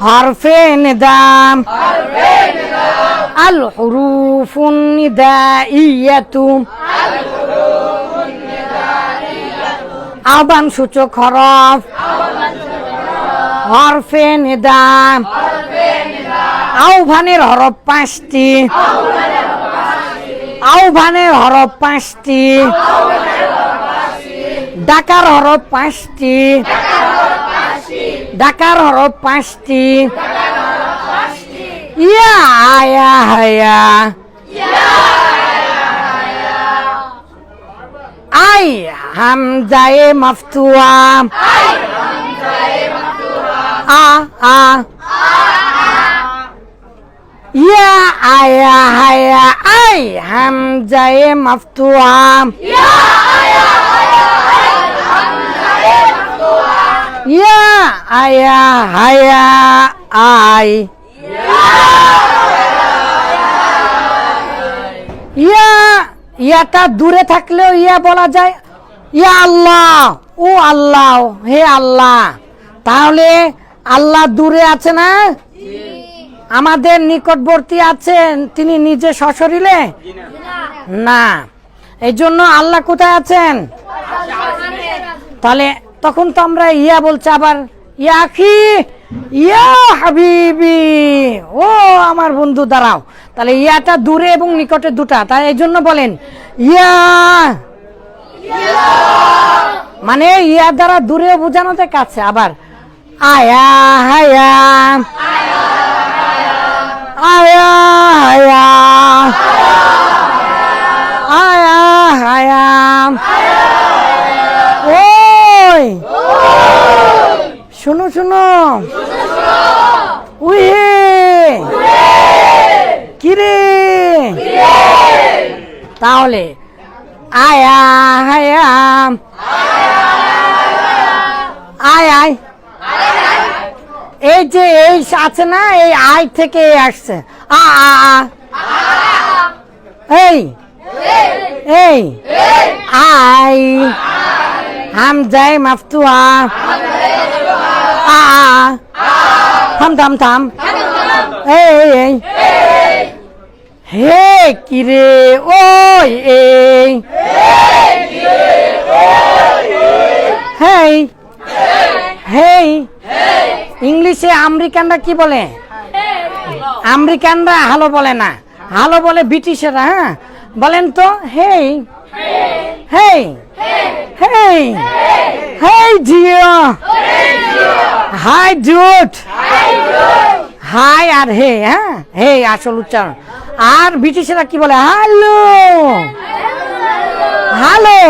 হরফে নিদাম। আল হুরুফুন নিদাইয়াতুম। আহ্বান সূচক হরফ। হরফে নিদাম। আহ্বানের হরফ পাঁচটি। আহ্বানের হরফ পাঁচটি। ডাকার হরফ পাঁচটি ডাকার হরফ পাঁচটি ইয়া আয়া হায়া আই হামজায়ে মফতুয়া আ আ ইয়া আয়া হায়া আই হামজায়ে মফতুয়া ইয়া আয়া হায়া আই ইয়া ইয়াটা দূরে থাকলেও ইয়া বলা যায়, ইয়া আল্লাহ, ও আল্লাহ, হে আল্লাহ। তাহলে আল্লাহ দূরে আছে না? আমাদের নিকটবর্তী আছেন, তিনি নিজে সশরীরে? না। এই জন্য আল্লাহ কোথায় আছেন? তাহলে তখন তো আমরা ইয়া বলছি, আবার ইয়া ইয়া হাবিবি, ও আমার বন্ধু, দাঁড়াও। তাহলে ইয়াটা দূরে এবং নিকটে দুটা, তাই এই জন্য বলেন, ইয়া মানে ইয়া দ্বারা দূরে বোঝানো যায় কাছে, আবার, আয়া, হায়া আয়া হায়া আয়া, হায়া শুনো। শুনো উহে। কিরে? তাহলে, আয়া হায়া আয় আয় এই যে এই আছে না, এই আয় থেকে আসছে। আ আ এই। এই। আই হাম যাই মাফতুয়া। থাম থাম থাম এই হে কিরে ওই এই হেই হেই ইংলিশে আমেরিকানরা কি বলে আমেরিকানরা হ্যালো বলে না হ্যালো বলে ব্রিটিশেরা হ্যাঁ বলেন তো হেই হেই হেই হেই জিও হাই জুট। হাই আর হে হ্যাঁ? হে আসল উচ্চারণ। আর ব্রিটিশেরা কি বলে? হ্যালো। হ্যালো।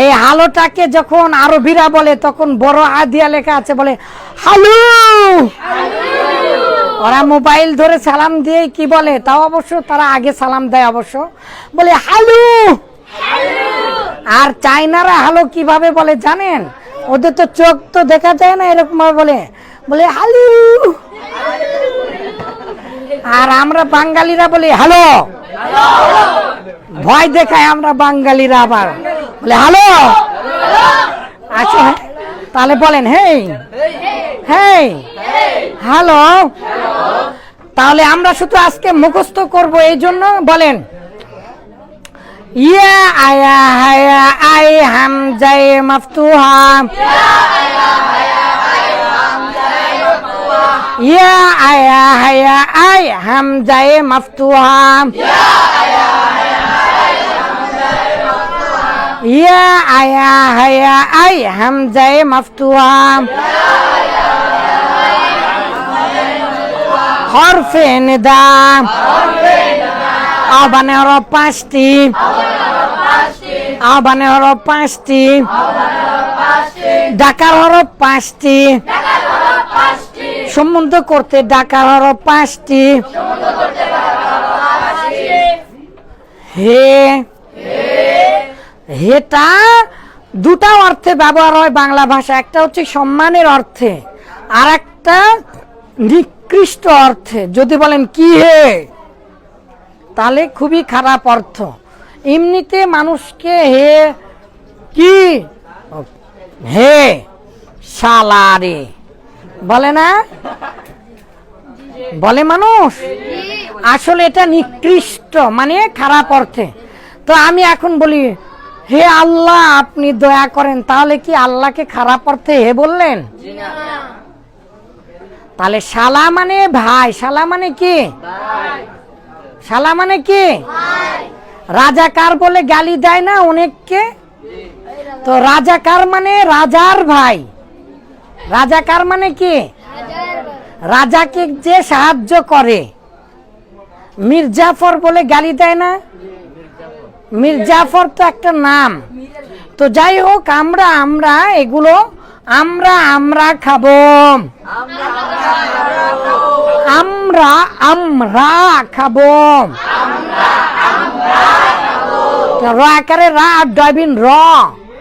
এই হালোটাকে যখন আরবিরা বলে তখন বড় আ দিয়া লেখা আছে বলে হ্যালো ওরা মোবাইল ধরে সালাম দিয়ে কি বলে? তাও অবশ্য তারা আগে সালাম দেয় অবশ্য। বলে হ্যালো আর চাইনারা হ্যালো কীভাবে বলে জানেন? ওদের তো চোখ তো দেখা যায় না, এরকম বলে। বলে, হ্যালো। আর আমরা বাঙালিরা বলি, হ্যালো। ভয় দেখায় আমরা বাঙালিরা আবার। বলে, হ্যালো। আচ্ছা তাহলে বলেন, হেই। হেই। হ্যালো। তাহলে আমরা শুধু আজকে মুখস্থ করব এই জন্য, বলেন। ইয়া আয়া হায়া আই হাম জাই মাফতুহা ইয়া আয়া হায়া আই হাম জাই মাফতুহা ইয়া আয়া হায়া আই হাম জাই মাফতুহা হরফে নিদা আহ্বানে হরফ পাঁচটি। আহ্বানে হরফ পাঁচটি। ডাকার হরফ পাঁচটি। সম্বন্ধ করতে ডাকার হরফ পাঁচটি। হে। হেটা দুটা অর্থে ব্যবহার হয় বাংলা ভাষা। একটা হচ্ছে সম্মানের অর্থে, আর একটা নিকৃষ্ট অর্থে। যদি বলেন কি হে? তাহলে খুবই খারাপ অর্থ। এমনিতে মানুষকে হে কি? হে শালারে বলে না? বলে মানুষ? আসলে এটা নিকৃষ্ট মানে খারাপ অর্থে। তো আমি এখন বলি হে আল্লাহ আপনি দয়া করেন তাহলে কি আল্লাহকে খারাপ অর্থে হে বললেন? তাহলে শালা মানে ভাই শালা মানে কি? শালা মানে কি? রাজাকার বলে গালি দেয় না অনেককে? তো রাজাকার মানে? রাজার ভাই। রাজাকার মানে কি? রাজাকে যে সাহায্য করে। মির্জাফর বলে গালি দেয় না? মির্জাফর তো একটা নাম। তো যাই হোক, আমরা আমরা, এগুলো আমরা আমরা খাব। আমরা আমরা খাব র রা আর ডয়বিন র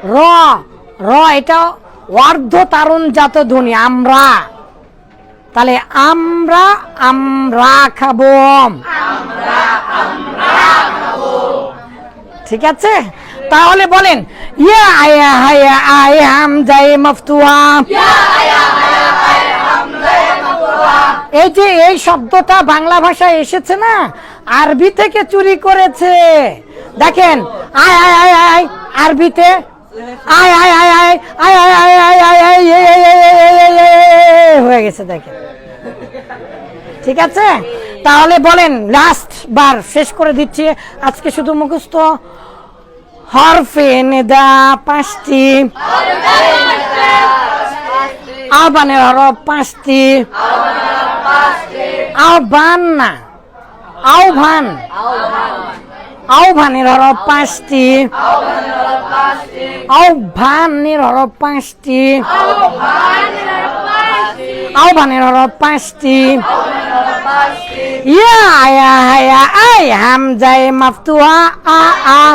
র র এটা অর্ধ তারুণ জাত ধ্বনি আমরা তাহলে আমরা আমরা খাব ঠিক আছে তাহলে বলেন ইয়া আয়া হায়া আয় হাম যাই মফতুয়া এই যে এই শব্দটা বাংলা ভাষায় এসেছে না আরবি থেকে চুরি করেছে দেখেন আয় আয় আয় আয় আরবিতে আয় আয় আয় আয় আয় আয় আয় আয় আয় আয় হয়ে গেছে দেখেন ঠিক আছে তাহলে বলেন লাস্ট বার শেষ করে দিচ্ছি আজকে শুধু মুখস্থ হরফে নেদা পাঁচটি আহ্বানের হরফ পাঁচটি Albana. Auban, Auban niroro pasti. Auban niroro pasti. Auban niroro pasti. Ya ayah ayah ay hamzai maftuha a a.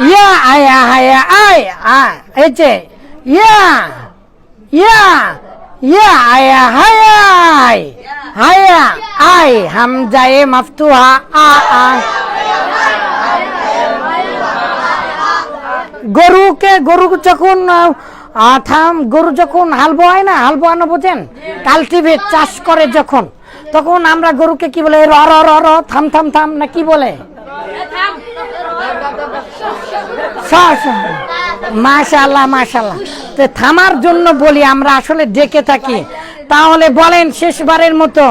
Ya ayah ayah ayah. Ece. Ya. Ya. ইয়া আয়া হায়া আই হায়া আই হামজায় মাফতুহা আ আ গরুকে গরু যখন থাম গরু যখন হাল বোয়ায় না হাল বোয়ানো বোঝেন কাল্টিভেট চাষ করে যখন তখন আমরা গরুকে কি বলে র র র র থাম থাম থাম না কি বলে মাশাল্লাহ মাশাল্লাহ তো থামার জন্য বলি, আমরা আসলে ডেকে থাকি। তাহলে বলেন শেষবারের মতো,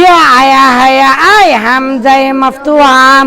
ইয়া আয়া হায়া আয় হাম যায় মাফতু আম